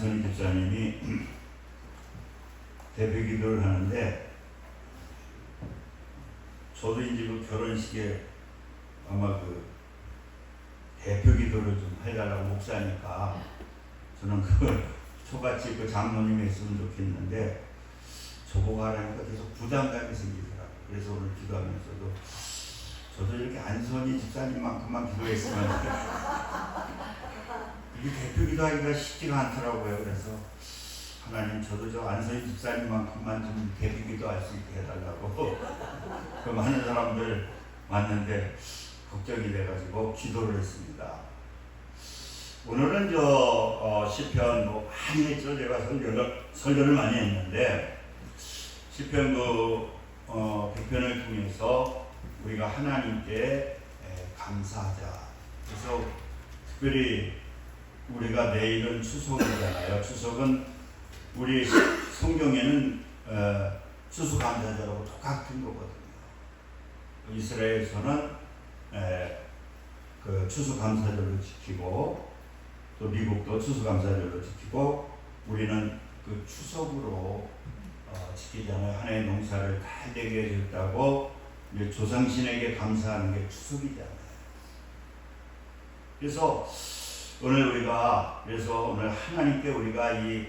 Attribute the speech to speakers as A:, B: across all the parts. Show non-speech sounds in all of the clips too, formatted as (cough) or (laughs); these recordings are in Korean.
A: 안선희 집사님이 (clears throat) 대표 기도를 하는데 저도 이제 그 결혼식에 아마 그 대표 기도를 좀 해달라고 목사니까 저는 그 (laughs) 초같이 그 장모님이 했으면 좋겠는데 저보고 하라니까 계속 부담감이 생기더라고요. 그래서 오늘 기도하면서도 저도 이렇게 안선희 집사님만큼만 기도했으면 이게 대표 기도 하기가 쉽지가 않더라고요. 그래서 하나님 저도 저 안선희 집사님만큼만 좀 대표 기도 할 수 있게 해달라고 (laughs) 그 많은 사람들 왔는데 걱정이 돼가지고 기도를 했습니다. 오늘은 저 어, 시편 뭐 많이 했죠. 제가 설교를 설교를 많이 했는데 시편 그 어, 100편을 통해서 우리가 하나님께 에, 감사하자. 그래서 특별히 우리가 내일은 추석이잖아요. 추석은 우리 성경에는 어, 추수감사절하고 똑같은 거거든요. 이스라엘에서는 에, 그 추수감사절을 지키고 또 미국도 추수감사절을 지키고 우리는 그 추석으로 어, 지키잖아요. 하나의 농사를 잘 되게 해줬다고 조상신에게 감사하는 게 추석이잖아요. 그래서 오늘 우리가 그래서 오늘 하나님께 우리가 이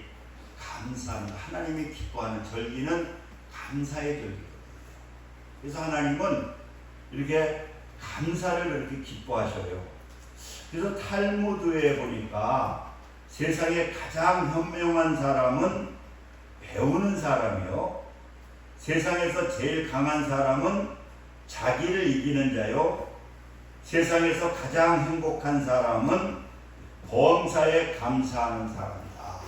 A: 감사하는 하나님이 기뻐하는 절기는 감사의 절기거든요. 그래서 하나님은 이렇게 감사를 그렇게 기뻐하셔요. 그래서 탈무드에 보니까 세상에 가장 현명한 사람은 배우는 사람이요. 세상에서 제일 강한 사람은 자기를 이기는 자요. 세상에서 가장 행복한 사람은 범사에 감사하는 사람이다.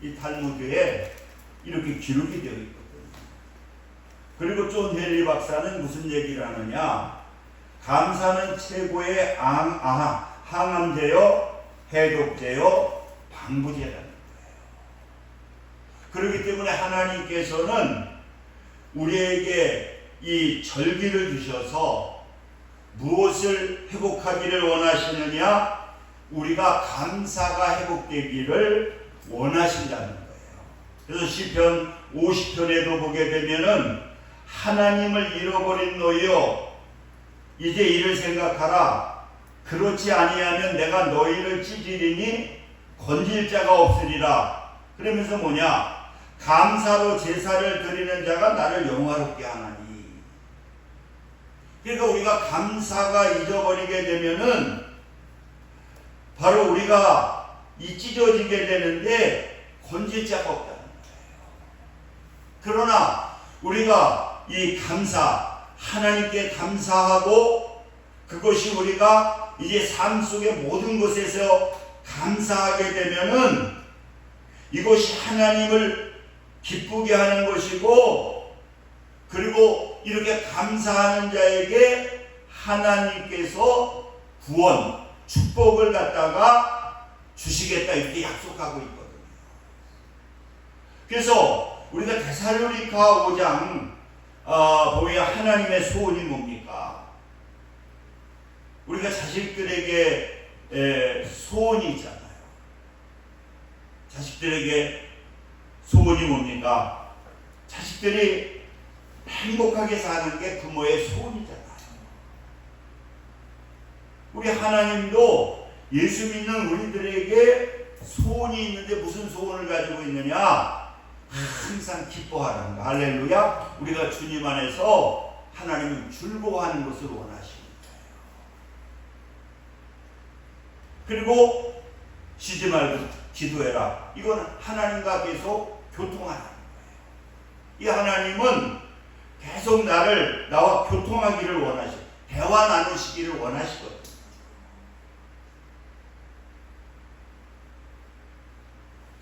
A: 이 탈무드에 이렇게 기록이 되어 있거든요. 그리고 존 헨리 박사는 무슨 얘기를 하느냐? 감사는 최고의 앙, 아, 항암제요, 해독제요, 방부제라는 거예요. 그렇기 때문에 하나님께서는 우리에게 이 절기를 주셔서 무엇을 회복하기를 원하시느냐? 우리가 감사가 회복되기를 원하신다는 거예요. 그래서 시편 50편에도 보게 되면은 하나님을 잃어버린 너희여 이제 이를 생각하라. 그렇지 아니하면 내가 너희를 찢으리니 건질 자가 없으리라. 그러면서 뭐냐? 감사로 제사를 드리는 자가 나를 영화롭게 하나니. 그러니까 우리가 감사가 잊어버리게 되면은 바로 우리가 이 찢어지게 되는데 건질 자가 없다는 거예요. 그러나 우리가 이 감사, 하나님께 감사하고 그것이 우리가 이제 삶 속의 모든 것에서 감사하게 되면은 이것이 하나님을 기쁘게 하는 것이고 그리고 이렇게 감사하는 자에게 하나님께서 구원, 축복을 갖다가 주시겠다 이렇게 약속하고 있거든요. 그래서 우리가 데살로니가 5장 어, 보면 하나님의 소원이 뭡니까? 우리가 자식들에게 에, 소원이 있잖아요. 자식들에게 소원이 뭡니까? 자식들이 행복하게 사는 게 부모의 소원이잖아요. 우리 하나님도 예수 믿는 우리들에게 소원이 있는데 무슨 소원을 가지고 있느냐? 항상 기뻐하라는 거. 할렐루야. 우리가 주님 안에서 하나님은 즐거워하는 것을 원하십니다. 그리고 쉬지 말고 기도해라. 이건 하나님과 계속 교통하는 거예요. 이 하나님은 계속 나를 나와 교통하기를 원하시, 대화 나누시기를 원하시거든요.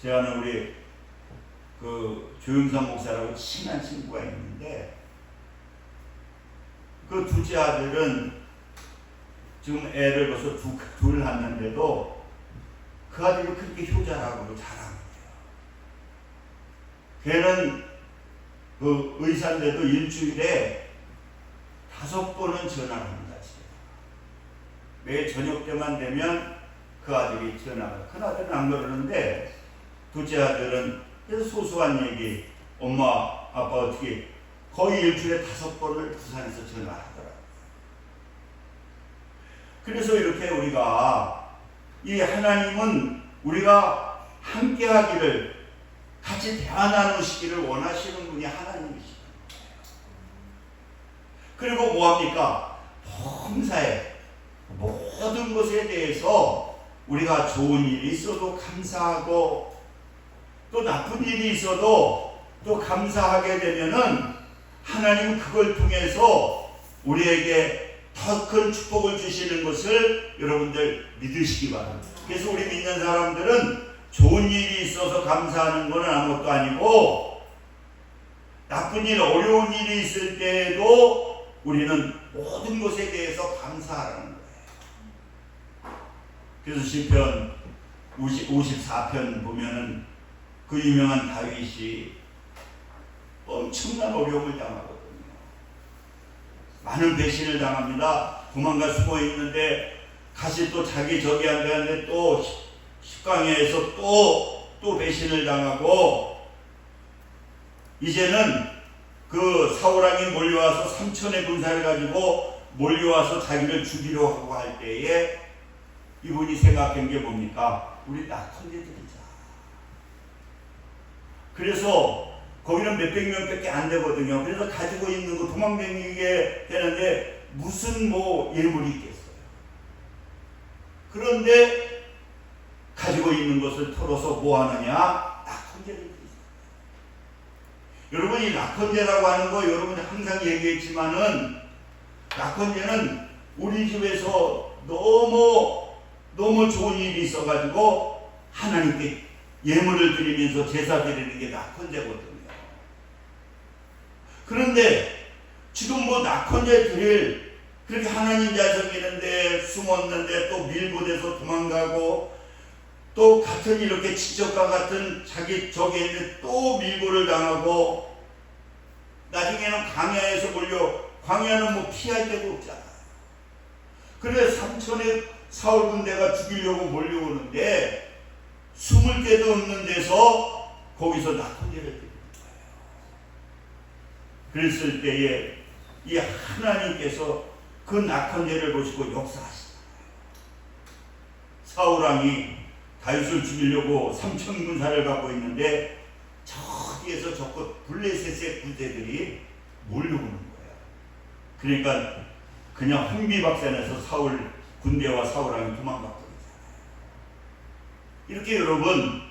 A: 제가는 우리 그 조영선 목사라고 친한 친구가 있는데 그 둘째 아들은 지금 애를 벌써 두, 둘 낳는데도 그 아들이 그렇게 효자라고 잘합니다. 걔는 그 의사인데도 일주일에 다섯 번은 전화를 합니다. 집에. 매일 저녁 때만 되면 그 아들이 전화가 큰 아들은 안 그러는데 그래서 소소한 얘기 엄마 아빠 어떻게 거의 일주일에 다섯 번을 부산에서 전화하더라. 그래서 이렇게 우리가 이 하나님은 우리가 함께 하기를 같이 대화 나누시기를 원하시는 분이 하나님이시다. 그리고 뭐합니까? 범사에 모든 것에 대해서 우리가 좋은 일이 있어도 감사하고 또 나쁜 일이 있어도 또 감사하게 되면은 하나님 그걸 통해서 우리에게 더 큰 축복을 주시는 것을 여러분들 믿으시기 바랍니다. 그래서 우리 믿는 사람들은 좋은 일이 있어서 감사하는 것은 아무것도 아니고 나쁜 일, 어려운 일이 있을 때에도 우리는 모든 것에 대해서 감사하라는 거예요. 그래서 시편 54편 보면은 그 유명한 다윗이 엄청난 어려움을 당하거든요. 많은 배신을 당합니다. 도망가 숨어 있는데 다시 또 자기 적이 안 되는데 또 10강에서 또, 또 배신을 당하고 이제는 그 사우랑이 몰려와서 삼천의 군사를 가지고 몰려와서 자기를 죽이려 하고 할 때에 이분이 생각한 게 뭡니까? 우리 낙헌제들이자. 그래서 거기는 몇백 명밖에 안 되거든요. 그래서 가지고 있는 거 도망다니게 되는데 무슨 뭐 예물이 있겠어요. 그런데 가지고 있는 것을 털어서 뭐 하느냐? 낙헌제를. 여러분 이 낙헌제라고 하는 거 여러분이 항상 얘기했지만은 낙헌제는 우리 집에서 너무 너무 좋은 일이 있어가지고 하나님께 예물을 드리면서 제사 드리는 게 낙헌제거든요. 그런데 지금 뭐 낙헌제 드릴 그렇게 하나님 자성이는데 숨었는데 또 밀고돼서 도망가고 또 같은 이렇게 지적과 같은 자기 적에 있는데 또 밀고를 당하고 나중에는 광야에서 몰려 광야는 뭐 피할 데가 없잖아. 그래 삼천의 사울 군대가 죽이려고 몰려오는데 숨을 데도 없는 데서 거기서 낙헌제를 드리는 거예요. 그랬을 때에 이 하나님께서 그 낙헌제를 보시고 역사하시잖아요. 사울왕이 다윗을 죽이려고 삼천 군사를 갖고 있는데 저 뒤에서 저거 블레셋의 군대들이 몰려오는 거야. 그러니까 그냥 흥비박산에서 사울 군대와 사울왕이 도망갔거든요. 이렇게 여러분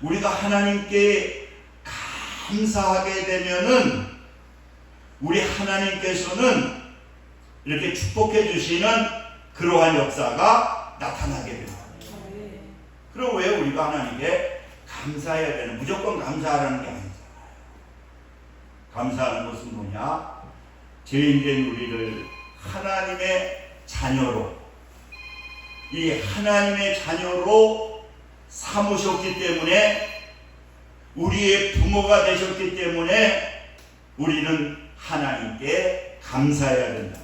A: 우리가 하나님께 감사하게 되면은 우리 하나님께서는 이렇게 축복해 주시는 그러한 역사가 나타나게 됩니다. 그럼 왜 우리가 하나님께 감사해야 되는 무조건 감사하라는 게 아니잖아요. 감사하는 것은 뭐냐? 죄인된 우리를 하나님의 자녀로 이 하나님의 자녀로 삼으셨기 때문에 우리의 부모가 되셨기 때문에 우리는 하나님께 감사해야 된다.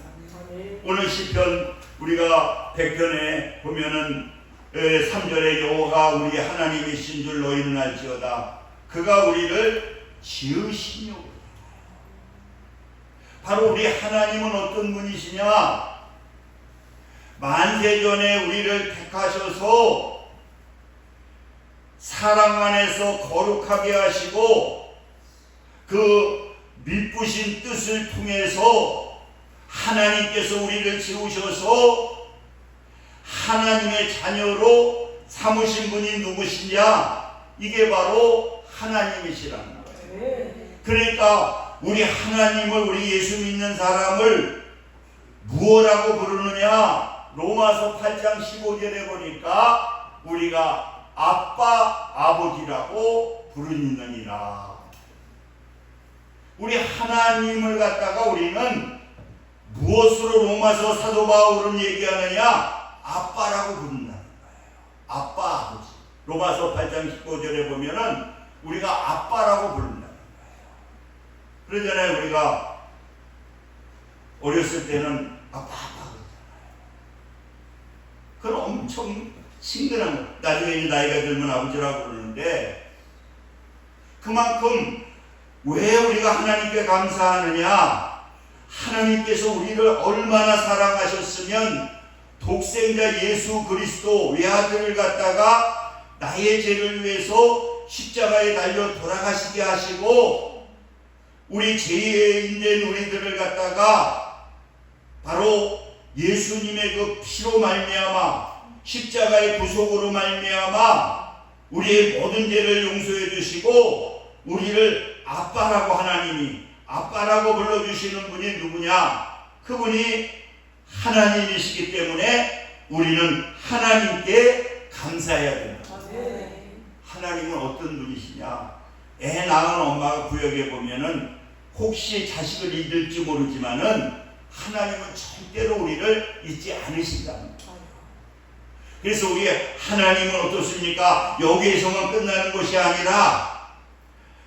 A: 오늘 시편 우리가 100편에 보면은 3절에 여호가 우리 하나님이신 줄 너희는 알지어다. 그가 우리를 지으시며 바로 우리 하나님은 어떤 분이시냐? 만세 전에 우리를 택하셔서 사랑 안에서 거룩하게 하시고 그 미쁘신 뜻을 통해서 하나님께서 우리를 지으셔서 하나님의 자녀로 삼으신 분이 누구시냐? 이게 바로 하나님이시라는 거예요. 그러니까 우리 하나님을 우리 예수 믿는 사람을 무엇라고 부르느냐? 로마서 8장 15절에 보니까 우리가 아빠 아버지라고 부르느니라. 우리 하나님을 갖다가 우리는 무엇으로 로마서 사도 바울은 얘기하느냐? 아빠라고 부른다는 거예요. 아빠 아버지. 로마서 8장 15절에 보면은 우리가 아빠라고 부른다는 거예요. 그러잖아요. 우리가 어렸을 때는 아빠 아빠 그러잖아요. 그건 엄청 친근한 거. 나중에 나이가 들면 아버지라고 그러는데 그만큼 왜 우리가 하나님께 감사하느냐? 하나님께서 우리를 얼마나 사랑하셨으면 독생자 예수 그리스도 외아들을 갖다가 나의 죄를 위해서 십자가에 달려 돌아가시게 하시고 우리 죄에 있는 우리들을 갖다가 바로 예수님의 그 피로 말미암아 십자가의 구속으로 말미암아 우리의 모든 죄를 용서해 주시고 우리를 아빠라고 하나님이 아빠라고 불러주시는 분이 누구냐? 그분이 하나님이시기 때문에 우리는 하나님께 감사해야 된다. 하나님은 어떤 분이시냐? 애 낳은 엄마가 구역에 보면은 혹시 자식을 잊을지 모르지만은 하나님은 절대로 우리를 잊지 않으신다. 그래서 우리 하나님은 어떻습니까? 여기에서만 끝나는 것이 아니라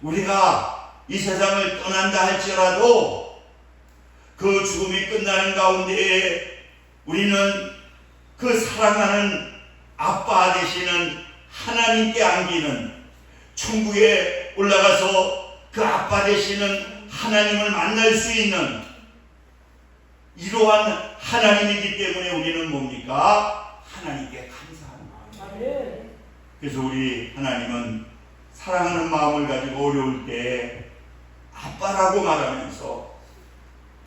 A: 우리가 이 세상을 떠난다 할지라도 그 죽음이 끝나는 가운데 우리는 그 사랑하는 아빠 되시는 하나님께 안기는 천국에 올라가서 그 아빠 되시는 하나님을 만날 수 있는 이러한 하나님이기 때문에 우리는 뭡니까? 하나님께 감사합니다. 그래서 우리 하나님은 사랑하는 마음을 가지고 어려울 때 아빠라고 말하면서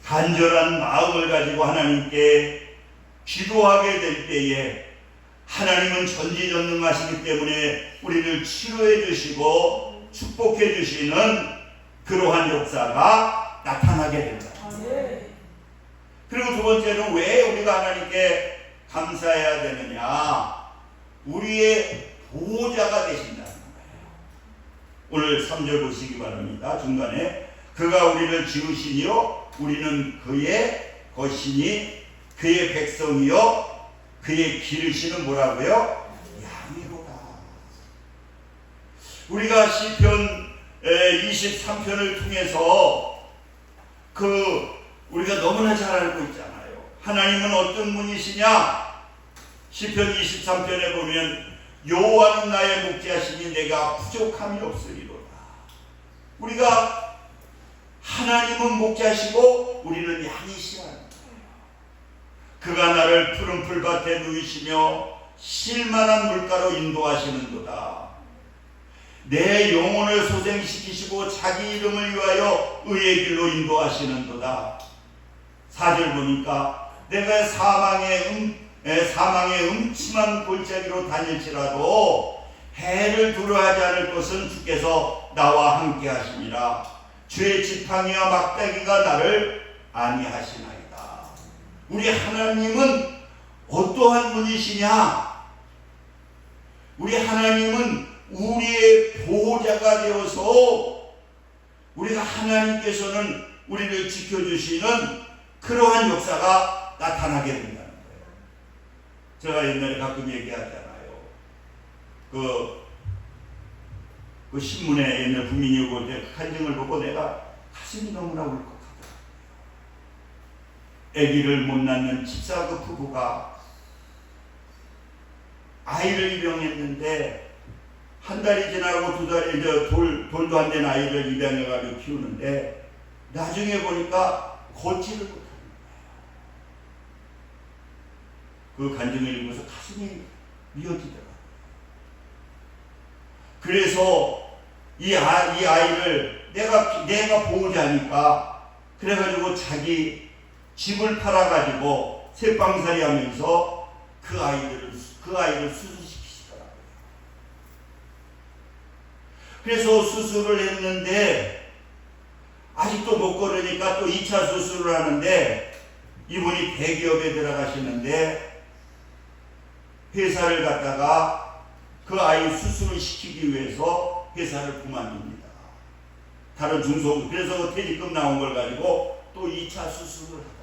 A: 간절한 마음을 가지고 하나님께 기도하게 될 때에 하나님은 전지전능하시기 때문에 우리를 치료해 주시고 축복해 주시는 그러한 역사가 나타나게 된다. 그리고 두 번째는 왜 우리가 하나님께 감사해야 되느냐? 우리의 보호자가 되신다는 거예요. 오늘 3절 보시기 바랍니다. 중간에 그가 우리를 지으시니요 우리는 그의 것이니 그의 백성이요 그의 기르시는 뭐라고요? 양이로다. 우리가 시편 23편을 통해서 그 우리가 너무나 잘 알고 있잖아요. 하나님은 어떤 분이시냐? 시편 23편에 보면 여호와는 나의 목자시니 내가 부족함이 없으리로다. 우리가 하나님은 목자시고 우리는 양이시라는 거예요. 그가 나를 푸른 풀밭에 누이시며 실만한 물가로 인도하시는도다. 내 영혼을 소생시키시고 자기 이름을 위하여 의의 길로 인도하시는도다. 사절 보니까 내가 사망의 음, 에, 사망의 음침한 골짜기로 다닐지라도 해를 두려워하지 않을 것은 주께서 나와 함께 하시니라. 주의 지팡이와 막대기가 나를 안위하시나이다. 우리 하나님은 어떠한 분이시냐? 우리 하나님은 우리의 보호자가 되어서 우리가 하나님께서는 우리를 지켜주시는 그러한 역사가 나타나게 된다는 거예요. 제가 옛날에 가끔 얘기하잖아요. 그, 그 신문에 옛날 국민이 볼때 간증을 보고 내가 가슴이 너무나 울컥하더라고요. 아기를 못 낳는 집사 그 부부가 아이를 입양했는데 한 달이 지나고 두 달이 이제 돌, 돌도 안 된 아이를 입양해가지고 키우는데 나중에 보니까 걷지를 못하는 거예요. 그 간증을 읽으면서 가슴이 미어지더라고요. 그래서 이, 아, 이 아이를 내가, 내가 보호자니까 그래가지고 자기 집을 팔아가지고 새빵살이 하면서 그 아이들을, 그 아이를 수술시키시더라고요. 그래서 수술을 했는데 아직도 못 걸으니까 또 2차 수술을 하는데 이분이 대기업에 들어가시는데 회사를 갖다가 그 아이 수술을 시키기 위해서 회사를 그만둡니다. 다른 중소 그래서 퇴직금 나온 걸 가지고 또 2차 수술을 하더라고요.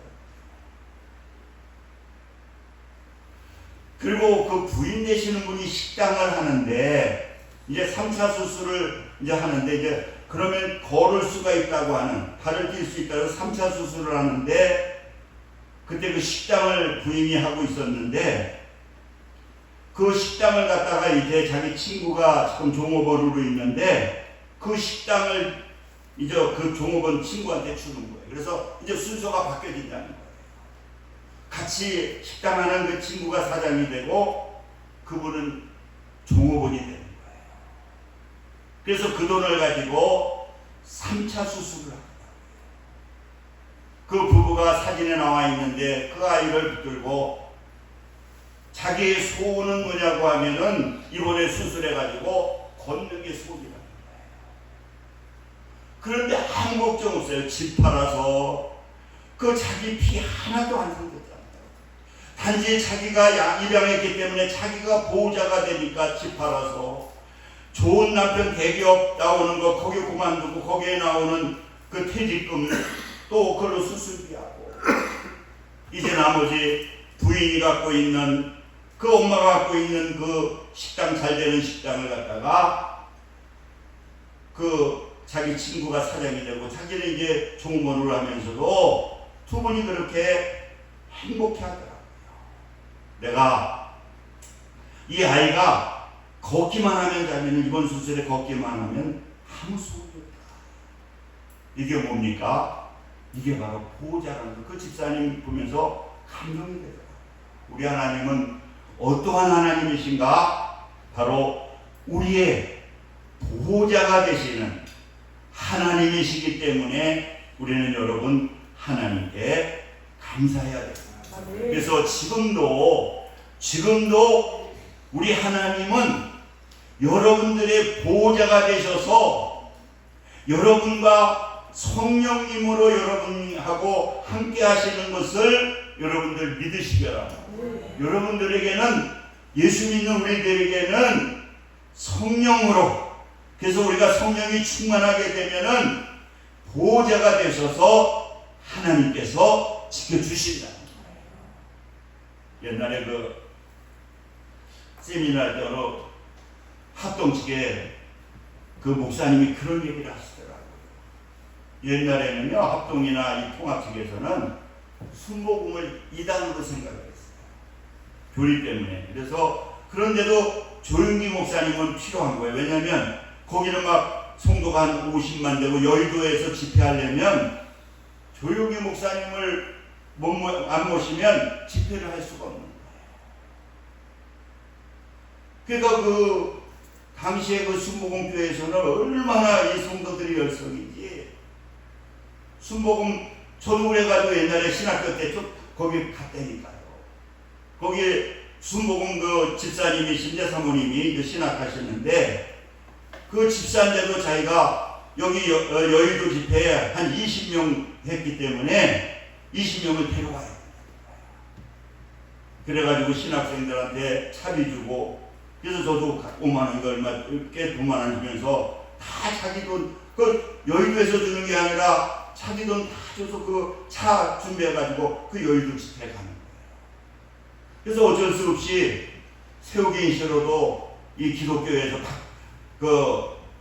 A: 그리고 그 부인 되시는 분이 식당을 하는데 이제 3차 수술을 이제 하는데 이제 그러면 걸을 수가 있다고 하는 발을 뛸수 있다고 3차 수술을 하는데 그때 그 식당을 부인이 하고 있었는데 그 식당을 갖다가 이제 자기 친구가 지금 종업원으로 있는데 그 식당을 이제 그 종업원 친구한테 주는 거예요. 그래서 이제 순서가 바뀌어진다는 거예요. 같이 식당 하는 그 친구가 사장이 되고 그분은 종업원이 되는 거예요. 그래서 그 돈을 가지고 3차 수술을 합니다. 그 부부가 사진에 나와 있는데 그 아이를 붙들고 자기의 소원은 뭐냐고 하면은 이번에 수술해가지고 소원이라는 거예요. 그런데 아무 걱정 없어요. 집 팔아서 그 자기 피 하나도 안 생겼잖아요. 단지 자기가 야- 입양했기 때문에 자기가 보호자가 되니까 집 팔아서 좋은 남편 대기업 나오는 거 거기 그만두고 거기에 나오는 그 퇴직금 또 그걸로 수술비하고 이제 나머지 부인이 갖고 있는 그 엄마가 갖고 있는 그 식당 잘 되는 식당을 갖다가 그 자기 친구가 사장이 되고 자기는 이제 종업원으로 하면서도 두 분이 그렇게 행복해 하더라고요. 내가 이 아이가 걷기만 하면 자기는 이번 수술에 걷기만 하면 아무 소용이 없다. 이게 뭡니까? 이게 바로 보호자라는 거. 그 집사님 보면서 감동이 되더라. 우리 하나님은 어떠한 하나님이신가? 바로 우리의 보호자가 되시는 하나님이시기 때문에 우리는 여러분 하나님께 감사해야 됩니다. 그래서 지금도 지금도 우리 하나님은 여러분들의 보호자가 되셔서 여러분과 성령님으로 여러분하고 함께 하시는 것을 여러분들 믿으시기 바랍니다. 여러분들에게는 예수 믿는 우리들에게는 성령으로 그래서 우리가 성령이 충만하게 되면은 보호자가 되셔서 하나님께서 지켜주신다. 옛날에 그 세미나 때 어느 합동측에 그 목사님이 그런 얘기를 하시더라고요. 옛날에는요 합동이나 이 통합측에서는 순복음을 이단으로 생각을 했어요. 교리 때문에. 그래서 그런데도 조용기 목사님은 필요한 거예요. 왜냐하면 거기는 막 성도가 한 50만 되고 여의도에서 집회하려면 조용기 목사님을 못 모- 안 모시면 집회를 할 수가 없는 거예요. 그러니까 그 당시에 그 순복음교회에서는 얼마나 이 성도들이 열성인지 순복음 저도 그래가지고 옛날에 신학교 때 좀 거기 갔다니까요. 거기 순복음 그 집사님이신데 사모님이 이제 신학하셨는데 그 집사인데도 자기가 여기 여, 어, 여의도 집회에 한 20명 했기 때문에 20명을 데려와요. 그래가지고 신학생들한테 차비 주고 그래서 저도 5만 원 이거 얼마 꽤 9만 원 주면서 다 자기 돈 그 여의도에서 주는 게 아니라 자기 돈 다 줘서 그 차 준비해가지고 그 여의도 집회 가는. 그래서 어쩔 수 없이 세우기인시로도 이 기독교에서 그,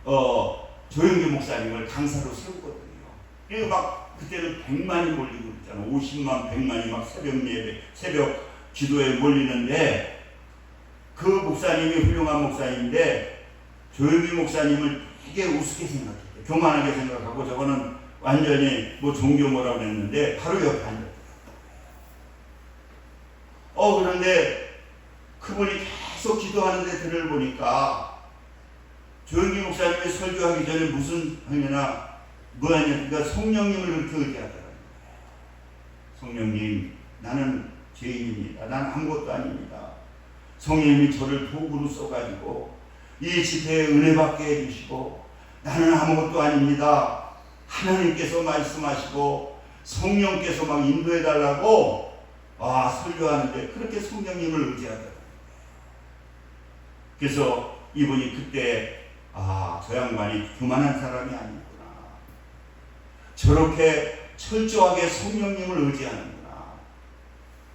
A: 어, 조영기 목사님을 강사로 세우거든요. 그리고 막 그때는 100만이 몰리고 있잖아. 50만, 100만이 막 새벽 예배, 새벽 기도에 몰리는데 그 목사님이 훌륭한 목사님인데 조영기 목사님을 되게 우습게 생각했대요. 교만하게 생각하고 저거는 완전히 뭐 종교 뭐라고 그랬는데 바로 옆에 앉았대요. 어, 그런데 그분이 계속 기도하는데 들을 보니까 조영기 목사님이 설교하기 전에 무슨 하냐나 뭐하냐 그러니까 성령님을 그렇게 의지하더라고요. 성령님 나는 죄인입니다. 난 아무것도 아닙니다. 성령님이 저를 도구로 써가지고 이 집회에 은혜 받게 해주시고 나는 아무것도 아닙니다. 하나님께서 말씀하시고 성령께서 막 인도해 달라고 아 설교하는데 그렇게 성령님을 의지하더라고요. 그래서 이분이 그때 아, 저 양반이 교만한 사람이 아니구나. 저렇게 철저하게 성령님을 의지하는구나.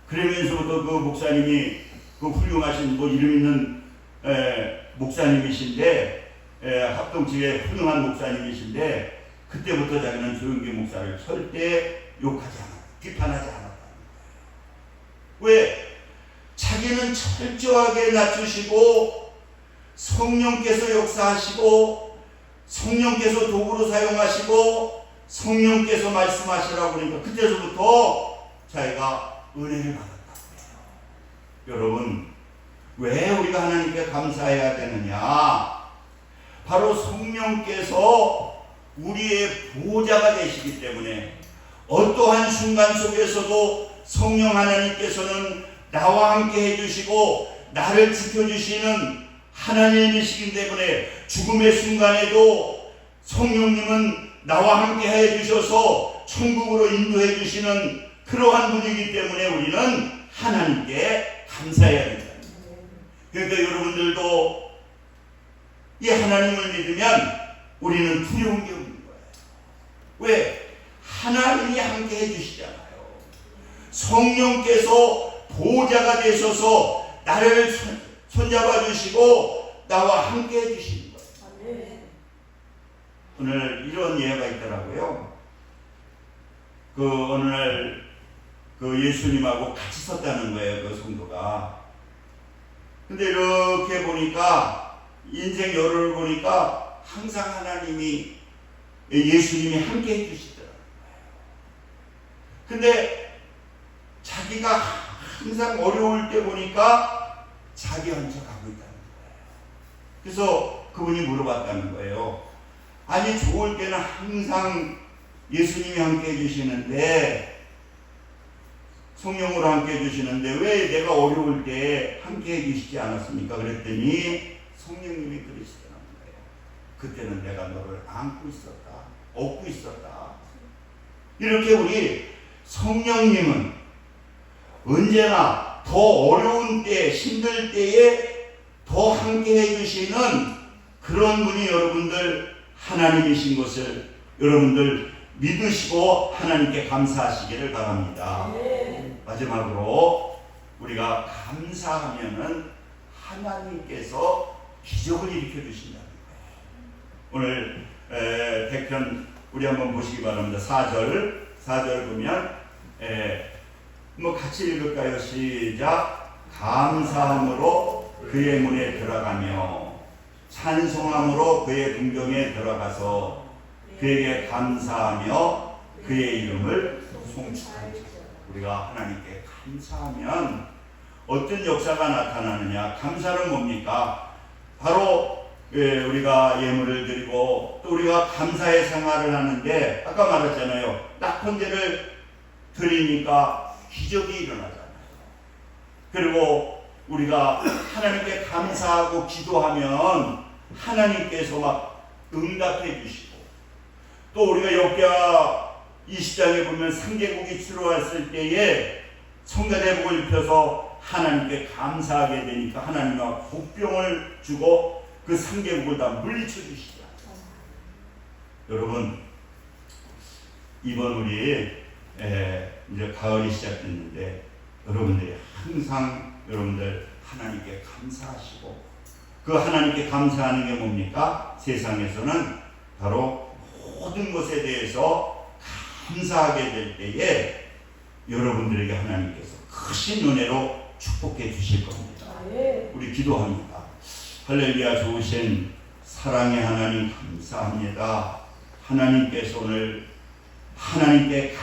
A: 그러면서부터 그 목사님이 그 훌륭하신 뭐 이름 있는 에, 목사님이신데 에, 합동측의 훌륭한 목사님이신데 그때부터 자기는 조영기 목사를 절대 욕하지 않았다. 비판하지 않았다. 왜? 자기는 철저하게 낮추시고 성령께서 역사하시고 성령께서 도구로 사용하시고 성령께서 말씀하시라고 그러니까 그때서부터 자기가 은혜를 받았다고 해요. 여러분 왜 우리가 하나님께 감사해야 되느냐? 바로 성령께서 우리의 보호자가 되시기 때문에 어떠한 순간 속에서도 성령 하나님께서는 나와 함께 해주시고 나를 지켜주시는 하나님이시기 때문에 죽음의 순간에도 성령님은 나와 함께 해주셔서 천국으로 인도해 주시는 그러한 분이기 때문에 우리는 하나님께 감사해야 된다. 그러니까 여러분들도 이 하나님을 믿으면 우리는 두려운 게 없는 거예요. 왜? 하나님이 함께 해주시잖아요. 성령께서 보호자가 되셔서 나를 손, 손잡아 주시고 나와 함께 해 주시는 거예요. 오늘 이런 예가 있더라고요. 그 어느 날 그 예수님하고 같이 섰다는 거예요. 그 성도가. 근데 이렇게 보니까 인생 열을 보니까 항상 하나님이 예수님이 함께 해주시더라고요. 근데 자기가 항상 어려울 때 보니까 자기 혼자 가고 있다는 거예요. 그래서 그분이 물어봤다는 거예요. 아니 좋을 때는 항상 예수님이 함께 해주시는데 성령으로 함께 해주시는데 왜 내가 어려울 때 함께 해주시지 않았습니까? 그랬더니 성령님이 그러시더라는 거예요. 그때는 내가 너를 안고 있었다. 업고 있었다. 이렇게 우리 성령님은 언제나 더 어려운 때, 힘들 때에 더 함께 해주시는 그런 분이 여러분들 하나님이신 것을 여러분들 믿으시고 하나님께 감사하시기를 바랍니다. 마지막으로 우리가 감사하면은 하나님께서 기적을 일으켜 주신다는 거예요. 오늘 에, 백편 우리 한번 보시기 바랍니다. 4절 4절 보면 에, 뭐 같이 읽을까요? 시작 감사함으로 그의 문에 들어가며 찬송함으로 그의 궁경에 들어가서 그에게 감사하며 그의 이름을 송축하자. 우리가 하나님께 감사하면 어떤 역사가 나타나느냐? 감사는 뭡니까? 바로 예, 우리가 예물을 드리고 또 우리가 감사의 생활을 하는데 아까 말했잖아요. 딱 번제를 드리니까 기적이 일어나잖아요. 그리고 우리가 하나님께 감사하고 기도하면 하나님께서 막 응답해 주시고 또 우리가 역기야 20장에 보면 상계국이 들어왔을 때에 성가대복을 입혀서 하나님께 감사하게 되니까 하나님과 복병을 주고 그 상계국을 다 물리쳐 주시죠. 여러분 이번 우리 에, 이제 가을이 시작됐는데 여러분들이 항상 여러분들 하나님께 감사하시고 그 하나님께 감사하는 게 뭡니까? 세상에서는 바로 모든 것에 대해서 감사하게 될 때에 여러분들에게 하나님께서 크신 은혜로 축복해 주실 겁니다. 우리 기도합니다. 할렐루야 좋으신 사랑의 하나님 감사합니다. 하나님께서 오늘 하나님께